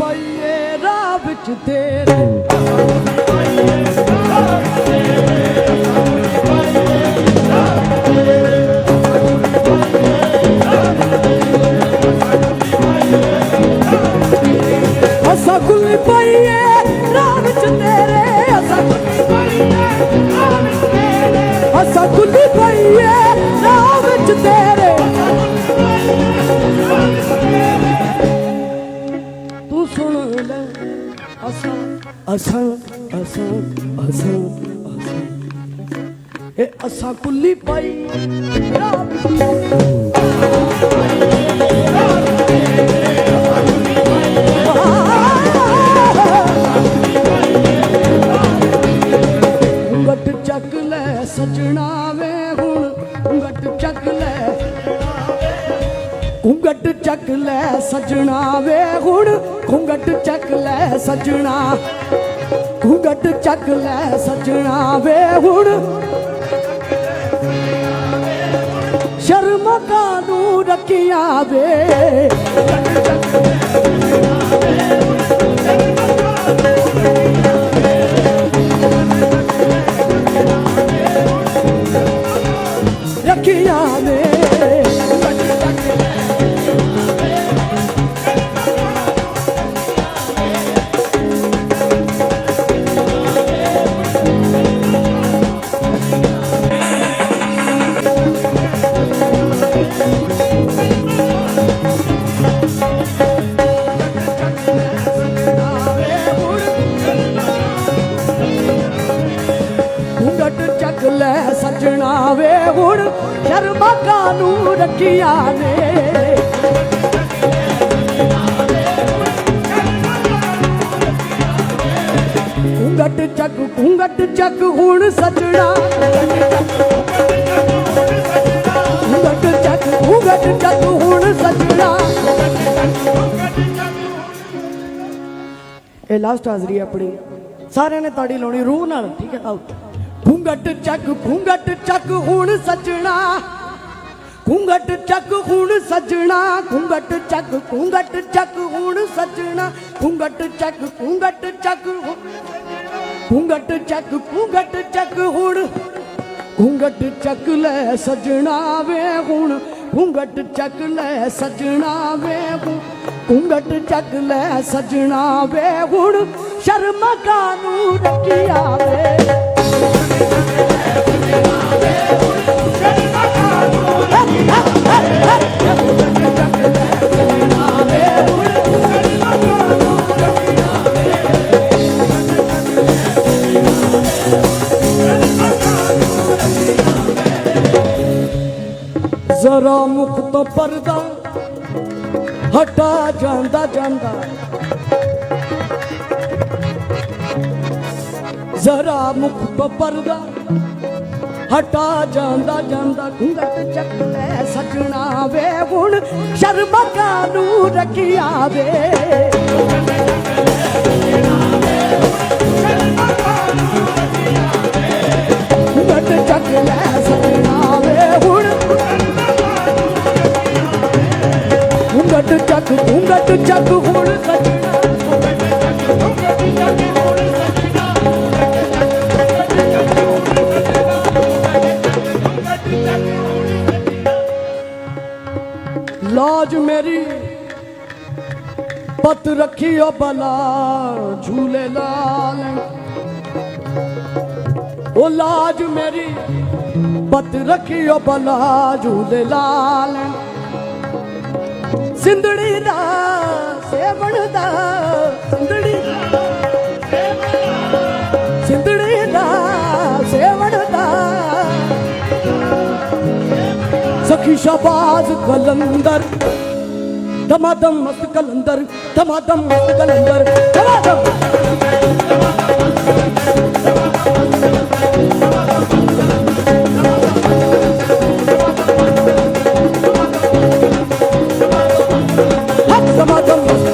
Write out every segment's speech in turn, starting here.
ਪਈਏ ਰਾਹ ਵਿੱਚ ਤੇਰੇ। ਪਈਏ ਰਾਹ ਵਿੱਚ ਪਈਏ ਰਾਹ ਅਸਾਂ ਅਸਾਂ ਅਸਾਂ ਅਸਾਂ ਇਹ ਅਸਾਂ ਕੁੱਲੀ ਪਾਈ। ਰਾਹ ਵਿੱਚ ਚੱਕ ਲੈ ਸਜਣਾ ਵੇ ਹੁਣ ਘੁੰਗਟ ਚੱਕ ਲੈ। ਘੁੰਗਟ ਚੱਕ ਲੈ ਸਜਣਾ ਵੇ ਹੁਣ, ਘੁੰਗਟ ਚੱਕ ਲੈ ਸਜਣਾ ਘੁੰਗਟ ਚੱਕ ਲੈ ਸਜਣਾ ਵੇ ਹੁਣ। ਸ਼ਰਮ ਕਾਨੂੰ ਰੱਖਿਆ ਵੇ? ਸਜਣਾ ਵੇ ਹੁਣ ਸ਼ਰਮਾ ਕਾਨੂੰ ਰੱਖਿਆ ਨੇ। ਘੁੰਗਟ ਚੱਕ ਘੁੰਗਟ ਚੱਕ ਹੁਣ ਸਜਣਾ। ਘੁੰਗਟ ਚੱਕ ਘੁੰਗਟ ਚੱਕ ਹੁਣ ਸਜਣਾ। ਇਹ ਲਾਸਟ ਹਾਜ਼ਰੀ ਹੈ ਆਪਣੀ। ਸਾਰਿਆਂ ਨੇ ਤਾੜੀ ਲਾਉਣੀ, ਰੂਹ ਨਾਲ, ਠੀਕ ਹੈ ਆਓ ਘੁੰਗਟ ਚੱਕ ਘੁੰਗਟ ਚੱਕ ਹੁਣ ਸਜਣਾ। ਘੁੰਗਟ ਚੱਕ ਹੁਣ ਸਜਣਾ ਘੁੰਗਟ ਚੱਕ ਘੁੰਗਟ ਚੱਕ ਹੁਣ ਸਜਣਾ। ਘੁੰਗਟ ਚੱਕ ਘੁੰਗਟ ਚੱਕ ਹੁਣ- ਘੁੰਗਟ ਚੱਕ ਘੁੰਗਟ ਚੱਕ ਹੁਣ ਘੁੰਗਟ ਚੱਕ ਲੈ ਸਜਣਾ ਵੇ ਹੁਣ। ਘੁੰਗਟ ਚੱਕ ਲੈ ਸਜਣਾ ਵੇ ਹੁਣ। ਘੁੰਗਟ ਚੱਕ ਲੈ ਸਜਣਾ ਵੇ ਹੁਣ। ਸ਼ਰਮ ਕਾਨੂੰ ਰੱਖਿਆ ਵੇ। ਜ਼ਰਾ ਮੁਖ ਤੋਂ ਪਰਦਾ ਹਟਾ ਜਾਂਦਾ ਜਾਂਦਾ। ਜ਼ਰਾ ਮੁਖ ਤੋਂ ਪਰਦਾ ਹਟਾ ਜਾਂਦਾ ਜਾਂਦਾ ਘੁੰਗਟ ਚੱਕ ਲੈ ਸਜਣਾ ਵੇ ਹੁਣ ਸ਼ਰਮਾ ਕਾਨੂੰ ਰੱਖਿਆ ਵੇ। ਘੁੰਗਟ ਚੱਕ ਲੈ ਸਜਣਾ ਵੇ ਹੁਣ। ਘੁੰਗਟ ਚੱਕ ਘੁੰਗਟ ਚੱਕ ਹੁਣ ਸਜਣਾ ਪਤ ਰੱਖਿਓ ਬਲਾ ਝੂਲੇ ਲਾਲ। ਉਹ ਲਾਜ ਮੇਰੀ, ਪਤ ਰੱਖਿਓ ਬਲਾ ਝੂਲੇ ਲਾਲ। ਸਿੰਧੜੀ ਦਾ ਸੇਵਣ ਦਾ ਸਿੰਧੜੀ ਸਿੰਧੜੀ ਦਾ ਸੇਵਣ ਦਾ। ਸਖੀ ਸ਼ਬਾਜ਼ ਕਲੰਦਰ। ਧਮਾਧਮ ਮਸਤ ਕਲੰਦਰ ਧਮਾਧਮ ਮਸਤ ਕਲੰਦਰ ਧਮਾਧਮ ਹੱਥ ਧਮਾਧਮ ਮਸਤ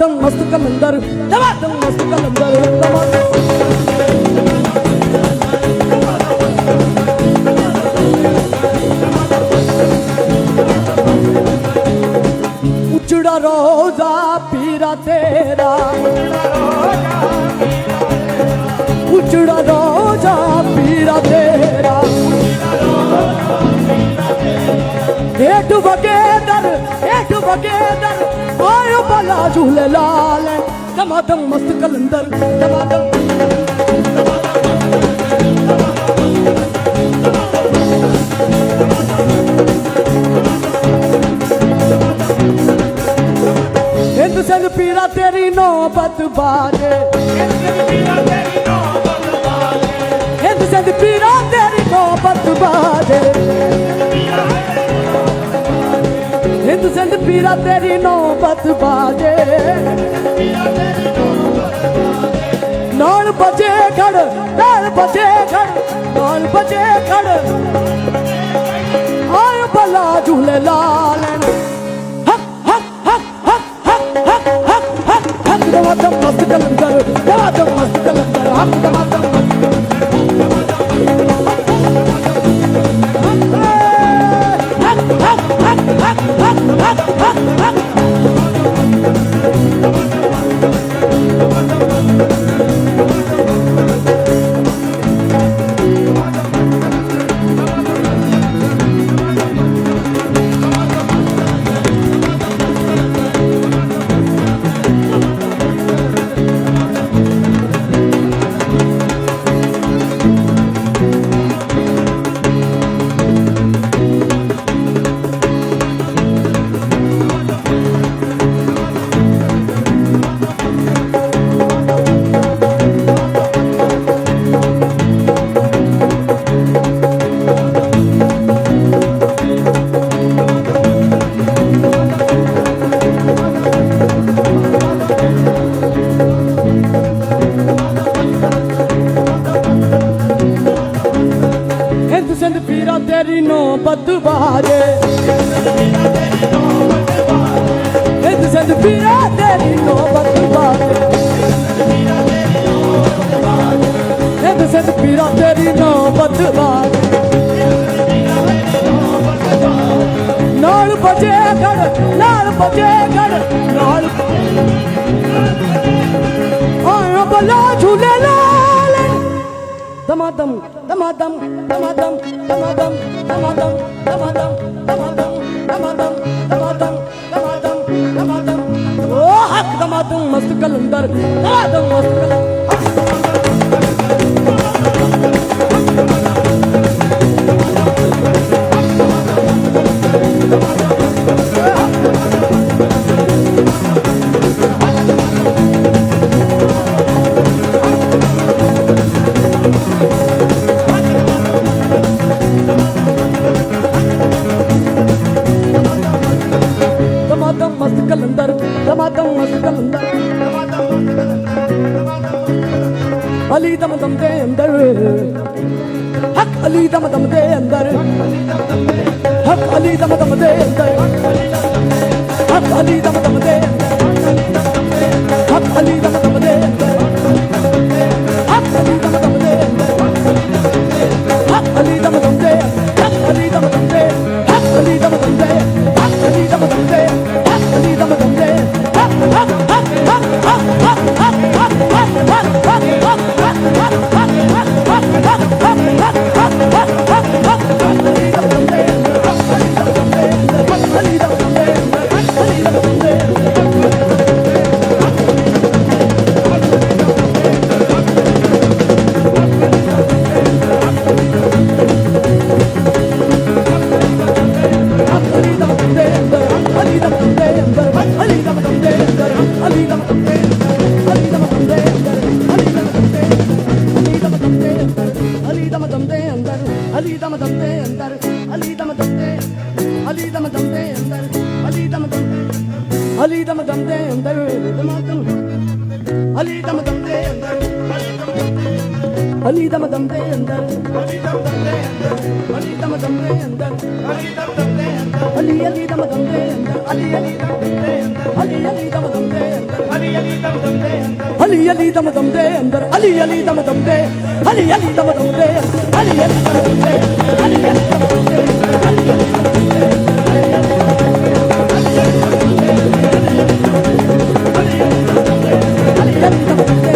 दम मस्त कलंदर दवा दम मस्त कलंदर दवा उजड़ा रोजा पीरा तेरा उजड़ा रोजा पीरा तेरा हेठ वगेदर हेठ वगेदर झूले लाल दमादम मस्त कलंदर दमादम पीड़ा तेरी नौबत बात ਪੀਰਾ ਤੇਰੀ ਨੌਬਤ ਬਾਜੇ। ਨਾਲ ਬਜੇ ਘੜ ਨਾਲ ਬਜੇ ਘੜ ਨਾਲ ਬਜੇ ਘੜ ਆਏ ਭਲਾ ਝੂਲੇ ਲਾਲਨ ਹੱਕ ਹੱਕ ਹੱਕ ਹੱਕ ਹੱਕ ਹੱਕ ਹੱਕ ਹੱਕ। ਹੱਕ ਦਮਾਦਮ ਮਸਤ ਕਲੰਦਰ ਦਮਾਦਮ ਮਸਤ ਕਲੰਦਰ। ਹੱਕ ਦਮਾਦਮ ਤੇਰੀ ਨੌਬਤ ਬਾਜੇ ਹਿੰਦ ਸਿੰਧ ਪੀਰਾ ਤੇਰੀ ਨੌਬਤ ਬਾਜੇ ਨਾਲ ਬਜੇ ਗੜ ਨਾਲ ਬਜੇ ਗੜ ਨਾਲ ਆਇਆ ਬਲਾ ਝੂਲੇ ਲਾਲ ਦਮਾਦਮ ਦਮਾਦਮ ਦਮਾਦਮ ਦਮਾਦਮ ਦਮਾਦਮ ਦਮਾਦਮ ਦਮਾਦਮ ਦਮਾਦਮ ਦਮਾਦਮ ਦਮਾਦਮ ओ हक दमा तुम मस्त कलंदर दमा तुम मस्त कलंदर ਅਲੀ ਦਮ ਦਮ ਦੇ ਅੰਦਰ। ਹਕ ਅਲੀ ਦਮ ਦਮ ਦੇ ਅੰਦਰ। ਹਕ ਅਲੀ ਦਮ ਦਮ ਦੇ ਅੰਦਰ। ਹਕ ਅਲੀ ਦਮ ਦਮ ਦੇ ਅੰਦਰ। ਹੱਕ ਅਲੀ அலி தம தம்தே எந்தர் அலி தம தம்தே அலி தம தம்தே எந்தர் ரிதமாத்தம் அலி தம தம்தே எந்தர் அலி தம தம்தே எந்தர் அலி தம தம்தே எந்தர் அலி தம தம்தே எந்தர் அலி தம தம்தே எந்தர் அலி அலி தம தம்தே எந்தர் அலி அலி தம தம்தே எந்தர் அலி அலி தம தம்தே எந்தர் அலி அலி தம தம்தே எந்தர் அலி அலி தம தம்தே எந்தர் அலி அலி தம தம்தே அலி 人